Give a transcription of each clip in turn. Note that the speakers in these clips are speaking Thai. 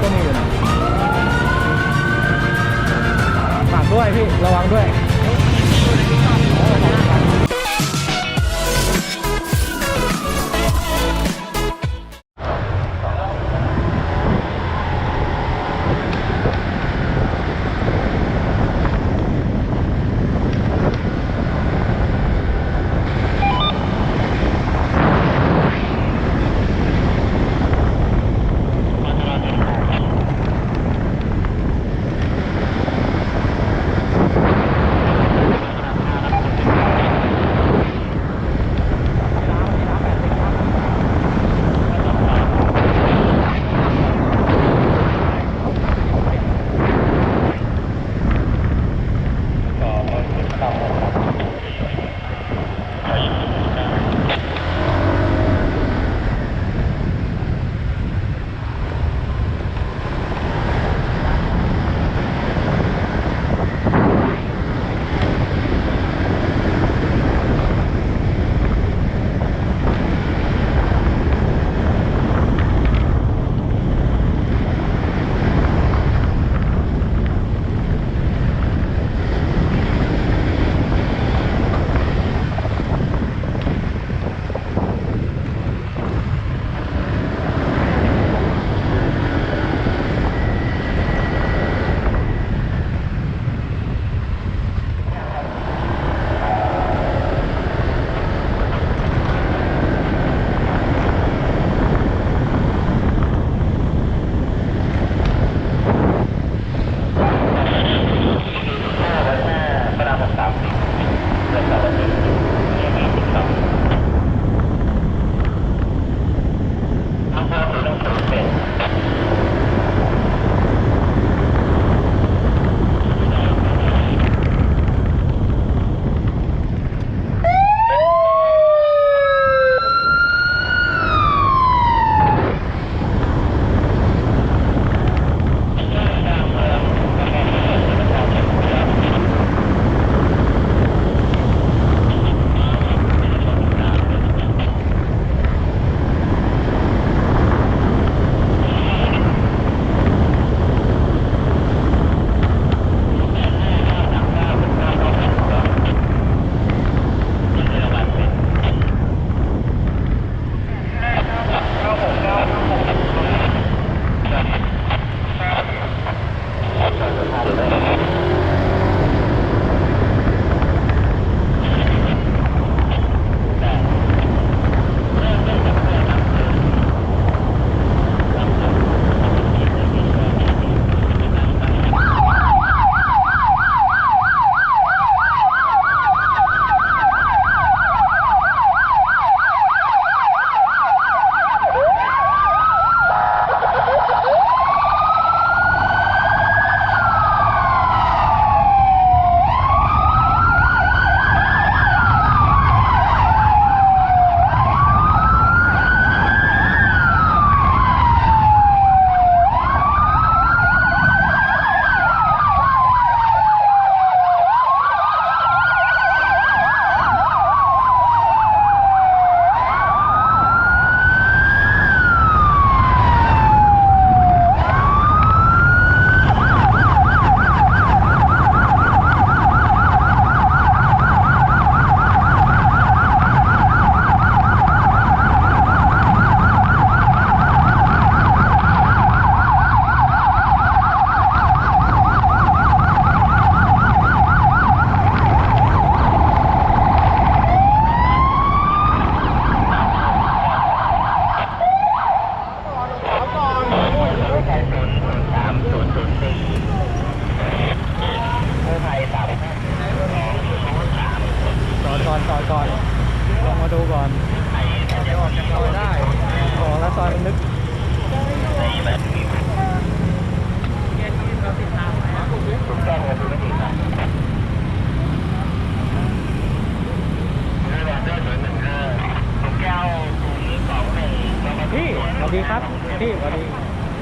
ในยูทูบก็มีอยู่นะฝากด้วยพี่ ระวังด้วย จ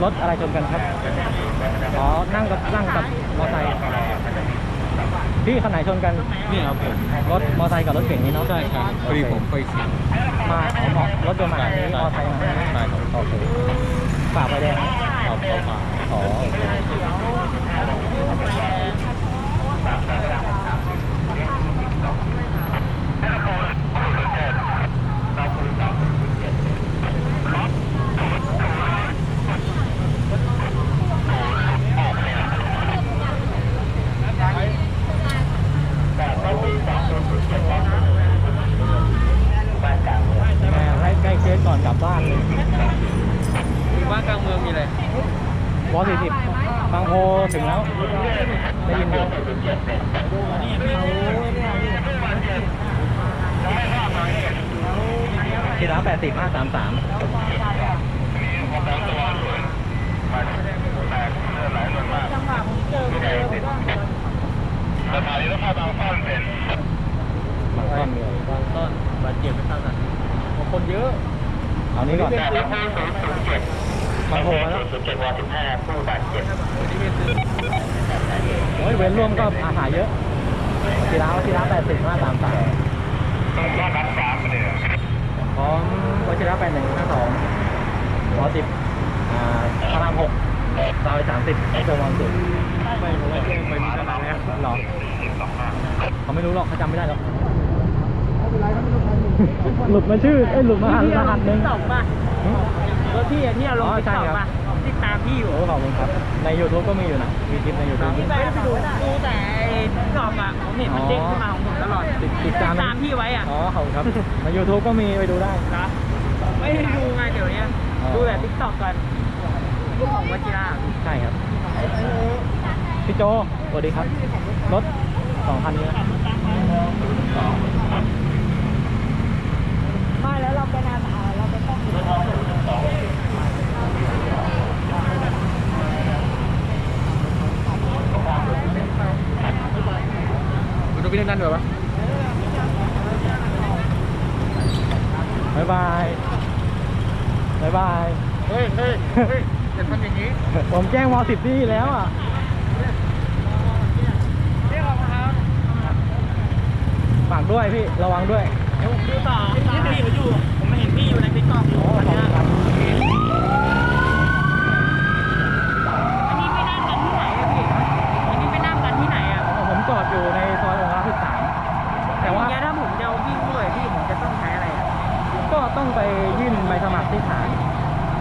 รถอะไรชนกันครับ อ๋อ นั่งกับนั่งกับมอไซค์ พี่คันไหนชนกัน นี่ครับผมรถมอไซค์กับรถเก่งนี่เนาะใช่ครับพอดีผมไปขี่มาอ๋อมอรถยนต์มาอันนี้มอไซค์มาใช่ครับโอเคฝากไฟแดงครับอ๋อโอเคแม่ให้ใกล้เคสก่อนกลับบ้านเลย ว่ากลางเมืองมีอะไร วอสี่สิบบางโพถึงแล้ว ได้ยินอยู่ ทีละแปดสิบห้าสามสามสถานีรถไฟบางซ่อนเป็นบางต้นเลยบางต้นบาดเจ็บไม่ท่ากันคนเยอะเอานี้ก่อนแต่ละผู้ศูนย์ศูนย์เจ็ดบางโพแล้วศูนย์เจ็ดวันสิบห้าผู้บาดเจ็บโอ้ยเว้นร่วมก็อาหารเยอะทีละทีละแปดสิบห้าสามสามต้องต้อนรับสามเลย พร้อมวัชิระแปดหนึ่งห้าสองวอสิบอ่าพระรามหกซอยสามสิบไอโซวันสุดไม่รู้ว่าแจ้งไปมีขนาดแล้วหรอเขาไม่รู้หรอกเขาจำไม่ได้หรอกหลุดมาชื่อเอ้ยหลุดมาหันรหัสหนึ่งตอกป่ะรถพี่อะที่เอาลงอ๋อติ๊กใช่ต็อกครับป่ะติดตาม พี่อยู่โอ้ขอบคุณครับ ใน YouTube ก็มีอยู่นะ มีคลิปใน YouTube พี่ไปไปดูดูแต่ติ๊กต็อกอะผมเห็นมันเด้งขึ้นมาของผมตลอดติดติดตามตามพี่ไว้อะอ๋อขอบคุณครับ ใน YouTube ก็มีไปดูได้นะไม่ได้ดูไงเดี๋ยวนี้อ๋อดูแต่ติ๊กต็อกกันรูปของวัชิระใช่ครับ พี่โจสวัสดีครับ รถสองคันนี้นะไม่แล้วเราเป็นอาสาเราเป็นต้อง ดูพี่นั่นด้วยปะบายบายบายบาย เฮ้ยเฮ้ยเฮ้ยจะทำอย่างนี้ ผมแจ้งวอสิบที่แล้วอะเรียกออกมาครับฝากด้วยพี่ ระวังด้วย เดี๋ยวผมดูต่อที่พี่เขาอยู่ ผมไม่เห็นพี่อยู่ในติ๊กต็อกอ๋อขอบคุณครับอันนี้ไม่นั่งกันที่ไหนอะพี่อันนี้ไม่นั่งกันที่ไหนอะ ผมจอดอยู่ในซอยองค์รักสิบสามแต่ว่า อย่างเงี้ยถ้าผมจะเอาวิ่งด้วยพี่ผมจะต้องใช้อะไรอะ ก็ต้อง ไปยื่นใบสมัครที่ฐาน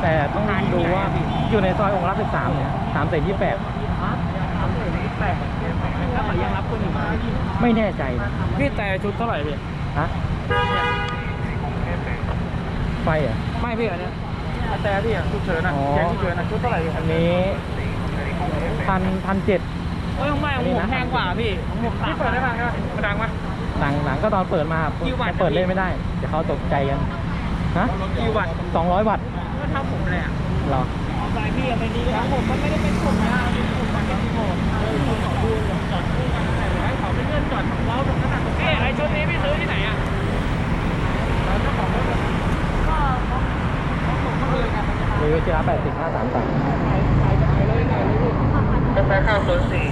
แต่ต้องดูว่าอยู่ในซอยองค์รักสิบสามเนี่ยสามเศษยี่แปดฮะสามหมื่นยี่สิบแปดแล้วเขายังรับคนอยู่ไหมไม่แน่ใจนะพี่แต่ชุดเท่าไหร่พี่ฮะไฟเหรอะไม่พี่อันเนี้ยแต่พี่อะชุดเชิญนะอ๋อแกงชุดเชิญนะชุดเท่าไหร่พี่อันนี้พันพันเจ็ดโอ้ยของไม่ของผมแพงกว่าพี่ของผมพี่เปิดได้บ้างใช่ไหมดังไหมหลังหลังก็ตอนเปิดมากี่วัตต์เปิดเล่นไม่ได้ เดี๋ยวเขาตกใจกัน ฮะกี่วัตต์สองร้อยวัตต์ก็เท่าผมเลยอะเหรอสายพี่เป็นดีครับผมมันไม่ได้เป็นผมนะเป็นผมมันเป็นผมเออขอดูจอดคู่กันไหนให้เขาไปเลื่อนจอดของเราตรงนั้นอะเอ๊ะไอชุดนี้พี่ซื้อที่ไหนอะแล้วเจ้าของรถก็เขาส่งมาเลยกันหรือจิระแปดสิบห้าสามสามกาแฟข้าวศูนย์สี่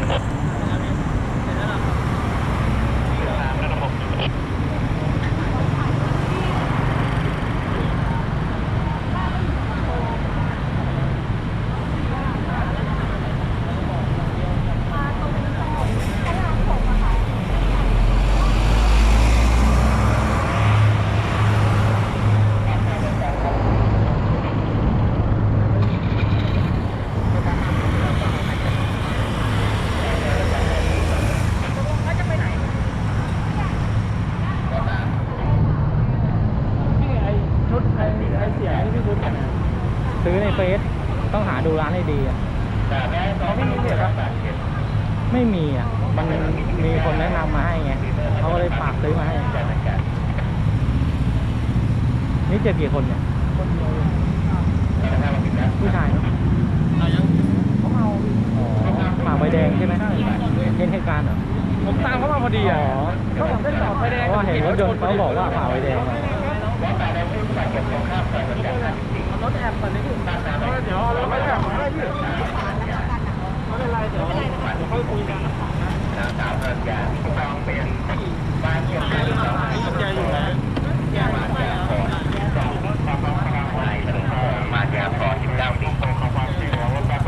พี่ไอชุดไอไอเสียงที่พี่ชุดกัน ซื้อในเฟซต้องหาดูร้านให้ดีอะแต่แม่ต้องไม่มีเสียครับไม่มีอะ มันมีคนแนะนำมาให้ไงเขาก็เลยฝากซื้อมาให้ นี่เจอกี่คนเนี่ยผู้ชายเนอะอ๋อฝากใบแดงใช่ไหมเห็นเหตุการณ์เหรอผมตามเขามาพอดีอะอ๋อเขาผมได้จอดไฟแดงเพราะว่าเห็นรถยนต์เขาบอกว่าฝ่าไฟแดงมา รถแอบก่อนเลยพี่เดี๋ยวเราไม่แอบไม่พี่ไม่เป็นไรเดี๋ยวเดี๋ยวค่อยคุยกันสาวเงินยาจองเป็นบ้านเชียนม่สอง แกอยู่นะแกมาแก มาจากพอสิบเก้าปีของความจริงแล้วว่าแบบ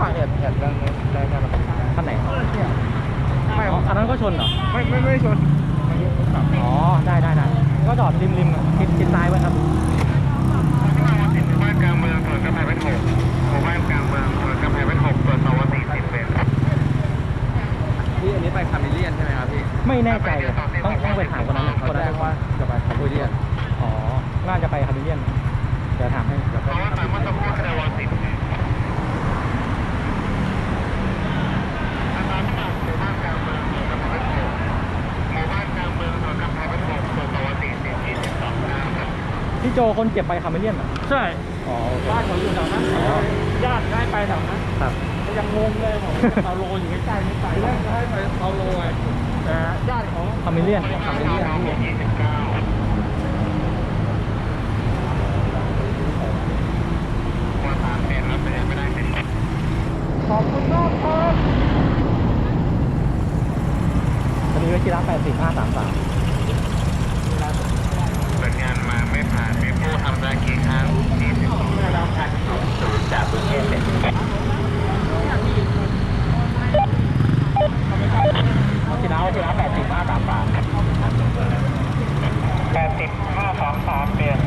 ฝั่งแอบแอบแรงแรงกัน คันไหน ไม่ อ๋อคันนั้นก็ชนเหรอ ไม่ไม่ไม่ชนมันยุบขับ อ๋อ ได้ได้ได้ก็จอดริมริมๆ ชิดชิดซ้ายไว้ครับบ้านกลางเมืองถนนกำแพงเพชรหกหมู่บ้านกลางเมืองถนนกำแพงเพชรหกตรวจสอบว่าสี่สิบเป็นพี่อันนี้ไปคาเมเลียนใช่ไหมครับพี่ไม่แน่ใจอะต้องต้องไปถามคนนั้นอะเขาคนแจ้นั้นงว่าจะไปคาเมเลียนอ๋อน่าจะไปคาร์บิเลียนเดี๋ยวถามให้เดี๋ยวเพราะว่าตามมาตรพูดแค่วันสิบอาคารที่หมู่บ้านกลางเมืองถนนกำแพงเพชรหกหมู่บ้านกลางเมืองถนนกำแพงเพชรหกตรวจสอบว่าสี่สิบยี่สิบสองนะครับ พี่ โจคนเจ็บไปคาร์บิเลียนเหรอใช่อ๋อโอเคบ้านเขาอยู่แถวนั้นญาติได้ไปแถวนั้นครับยังงงเลยผมเปาโลอยู่ใกล้ๆไม่ไปแรกให้ไปเปาโลไงแต่ญาติของคาร์บิเลียนคาเมเลียนยี่สิบเก้าว่าสามเป็นรับไม่ได้ไม่ได้เป็นขอบคุณมากครับตอนนี้วิชิระแปดสิบห้าสามสาม เปิดงานมาไม่ผ่านมีผู้ทำได้กี่ครั้งยี่สิบสองครั้งศูนย์จากประเทศเด็ก วิชิระวิชิระแปดสิบห้าสามสาม แปดสิบห้าสามสามเปลี่ยน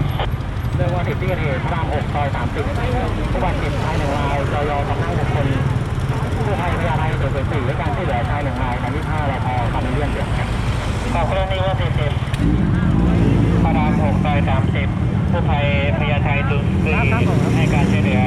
เรื่องว่าเหตุ ที่เกิดเหตุพระราม6ซอย30ผู้บาดเจ็บชายหนึ่งรายจอยอทำนั่งบุคคลผู้ภัยพยาไทยเกิดเป็นสี่ด้วยการช่วยเหลือชายหนึ่งรายคันที่ห้ารพคาร์บิเลียนเดียวขอบคุณีว่าสี่สิบพระราม6ซอย30ผู้ภัยพยาไทยตุนซีให้การช่วยเหลือ